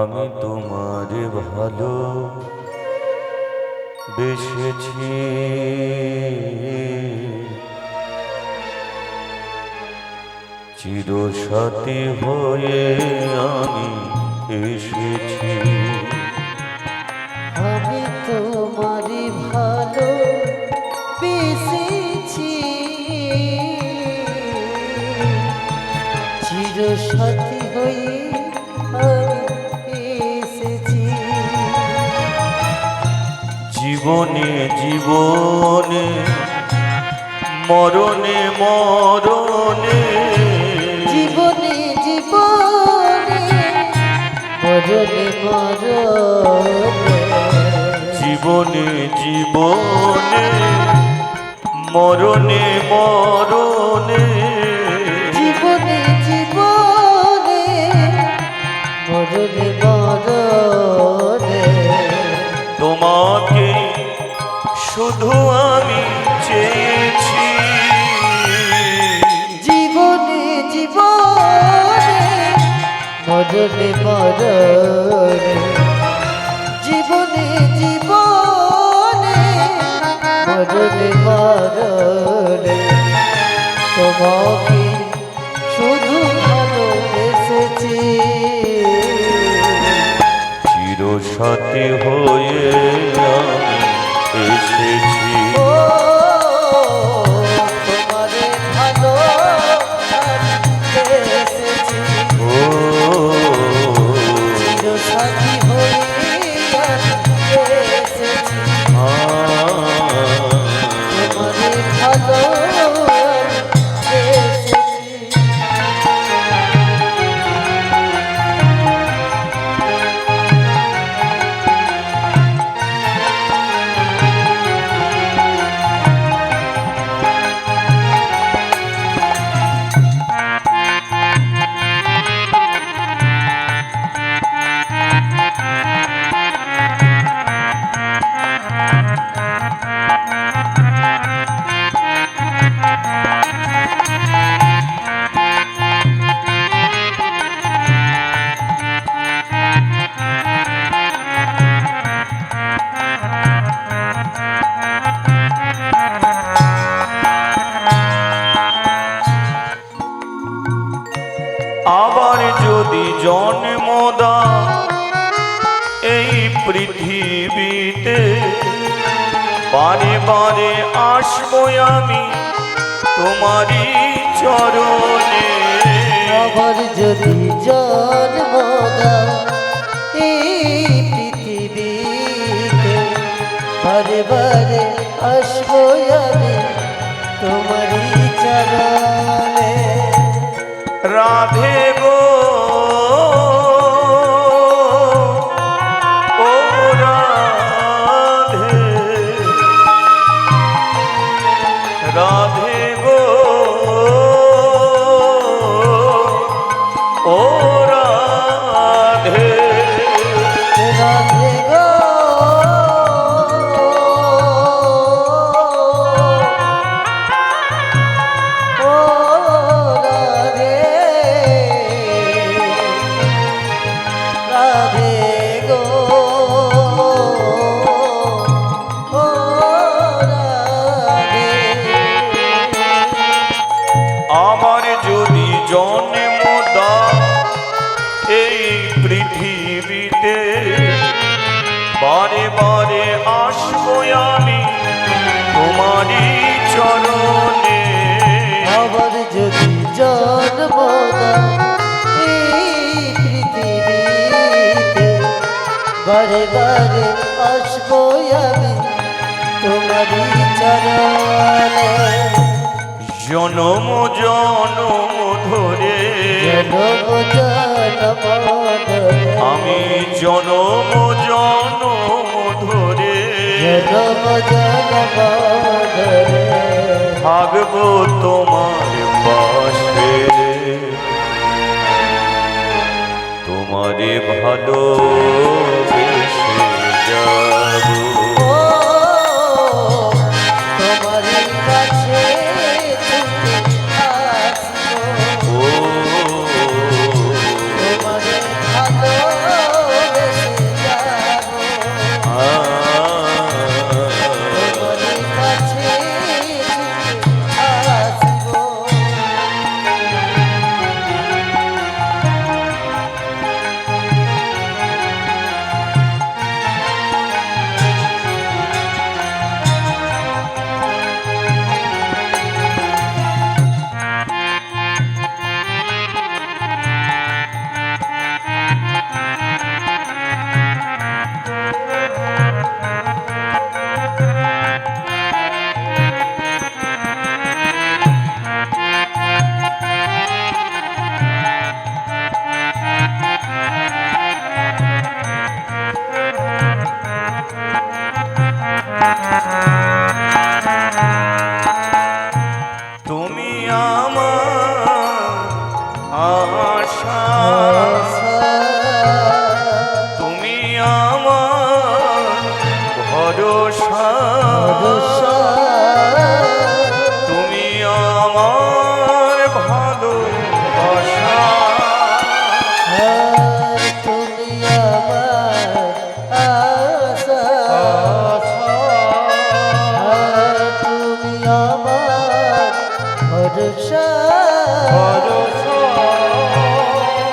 আমি তোমার ভালো বেসেছি। চিরসাথী হয়ে আমি এসেছি। আমি তোমারই ভালো বেসেছি। চিরসাথী জীবনে জীবনে মরণে মরণে। জীবনে জীবনে মরণে মরণে। জীবনে জীবনে মরণে মরণে। শুধু আমি চেয়েছি। জীবনে জীবনে মরণে মরণে। জীবনে জীবনে মরণে মরণে। তোমাকে শুধু ভালোবেসেছি। চিরসাথী হয়ে আমি এসেছি আসব আমি তোমারই চরণে। আবার যদি জন্ম ও রাধে রাধে বারে বারে আসব আমি তোমারই চরণে। জনম জনম ধরে। জনম জনম আমি জনম জনম ধরে। জনম জনম ধরে। থাকব তোমার পাশে। তোমারে ভালো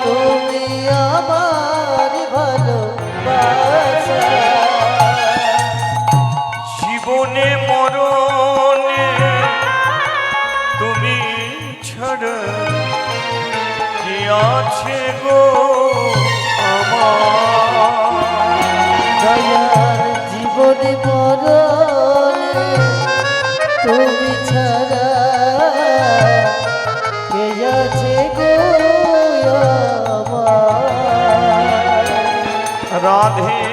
তুমি আমার ভালো জীবনে মরণে তুমি ছাড়া কি আছে গো আমার? জীবনে মরণে here.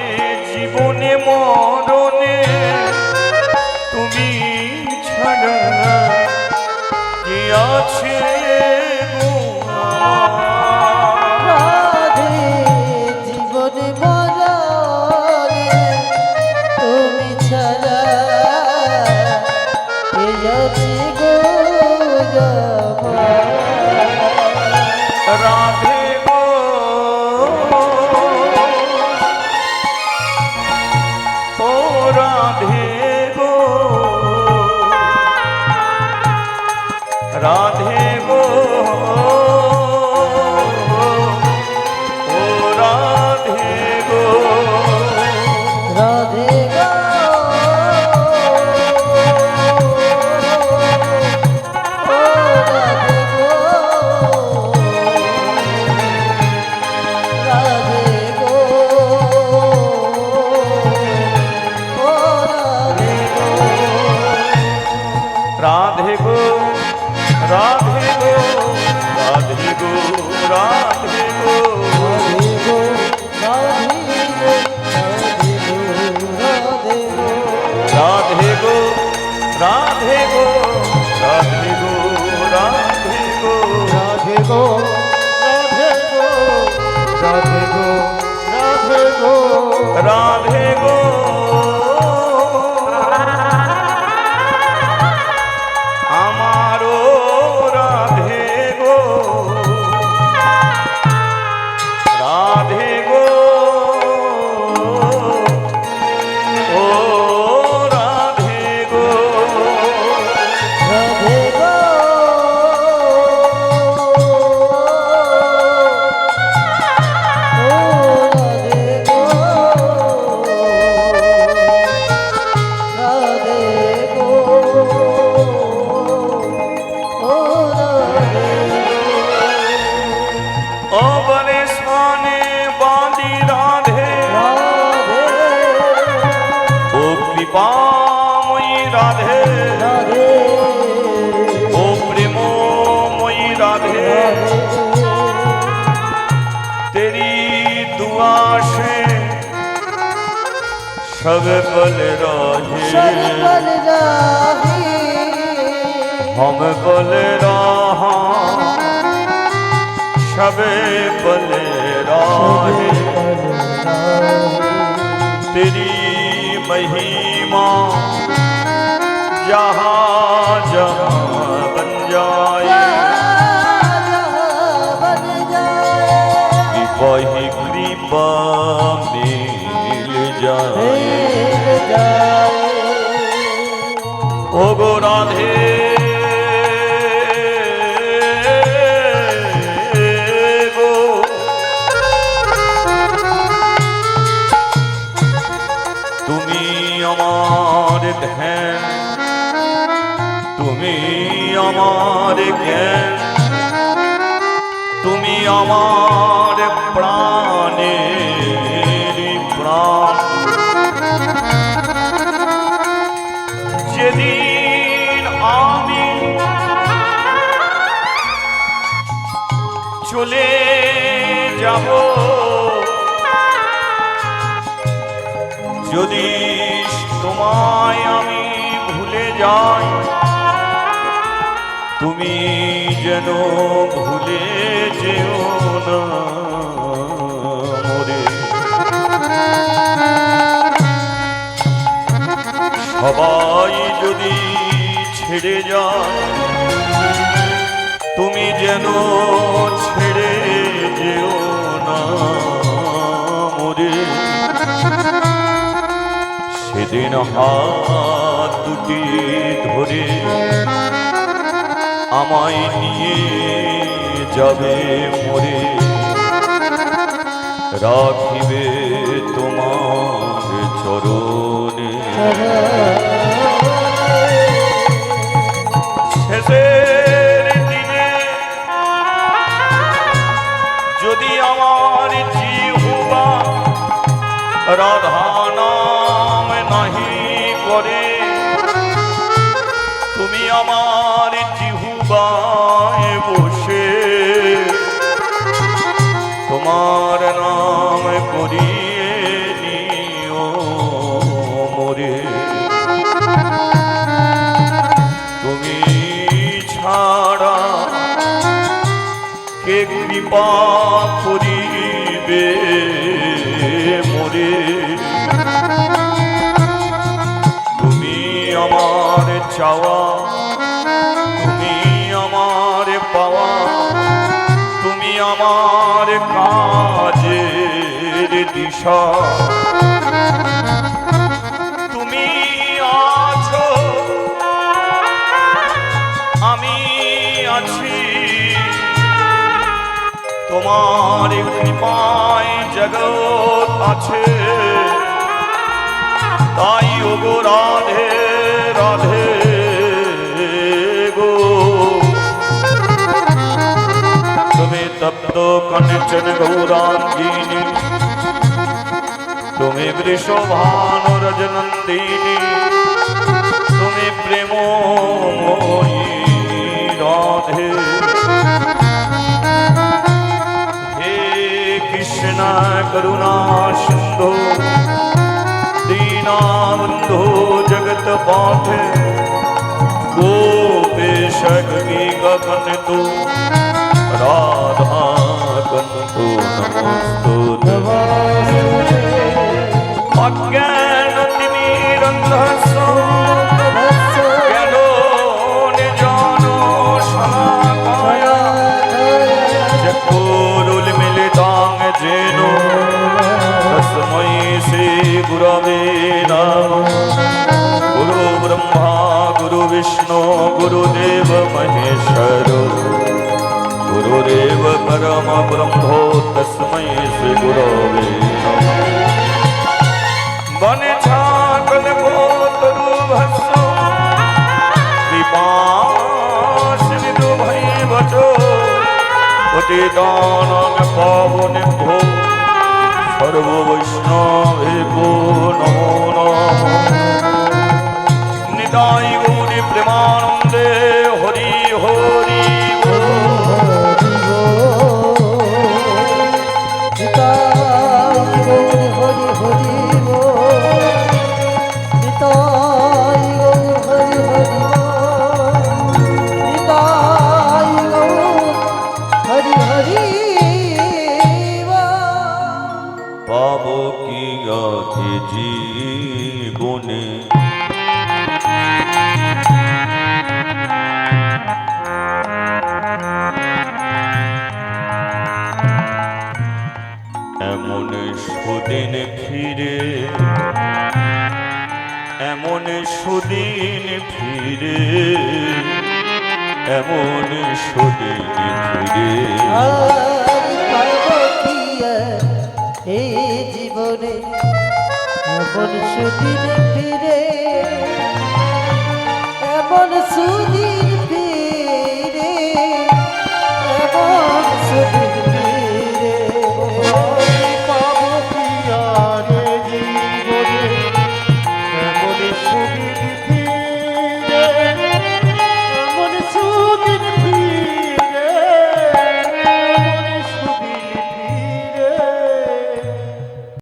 সাথে গো সবে বল রাহি। হম বল রাহ। সবে বল রাহি। তেরি মহিমা যাহা তুমি আমার জ্ঞান তুমি আমার প্রাণে প্রাণ। যেদিন আমি চলে যাব, যদি তোমায় আমি ভুলে যাই তুমি যেন ভুলে যেও না মরে। সবাই যদি ছেড়ে যায়, তুমি যেন ছেড়ে যেও না মরে। সেদিন হাত দুটি ধরে আমায় নিয়ে যাবে মরে। রাখিবে তোমার চরণে। শেষের যদি আমার জিহুবা রাধা নাম নাহি করে, তুমি আমার জিহুবায় বসে তোমার নাম করিয়ে নিও মোরে। তুমি ছাড়া কে কৃপা করিবে মোরে? তুমি আমার চাওয়া তুমি আছো, আমি আছি। তোমার কৃপায় জগৎ আছে। তাই ওগো রাধে রাধে গো। তুমি তপ্ত কঞ্চন গৌরাঙ্গিনী। তুমি বৃষভান রজনন্দিনী তুমি প্রেমময়ী রাধে। হে কৃষ্ণ করুণা সিন্ধু দীনাবন্ধু জগত পাথে গোপেশ গগন রাধা কন্তু নমস্তু। गुरवे नम गुरु ब्रह्मा गुरु विष्णु गुरुदेव महेश्वर गुरुदेव परम ब्रह्मो तस्मै श्री गुरवे नम बने छा অতি দানং পাবন ভো সর্ব বৈষ্ণবে গাথে জীবনে। এমন সুদিন ফিরে এমন সুদিন ফিরে এমন সুদিন ফিরে। এই জীবনে? এমন সুদিন ফিরে এমন সুদিন ফিরে এমন সুদিন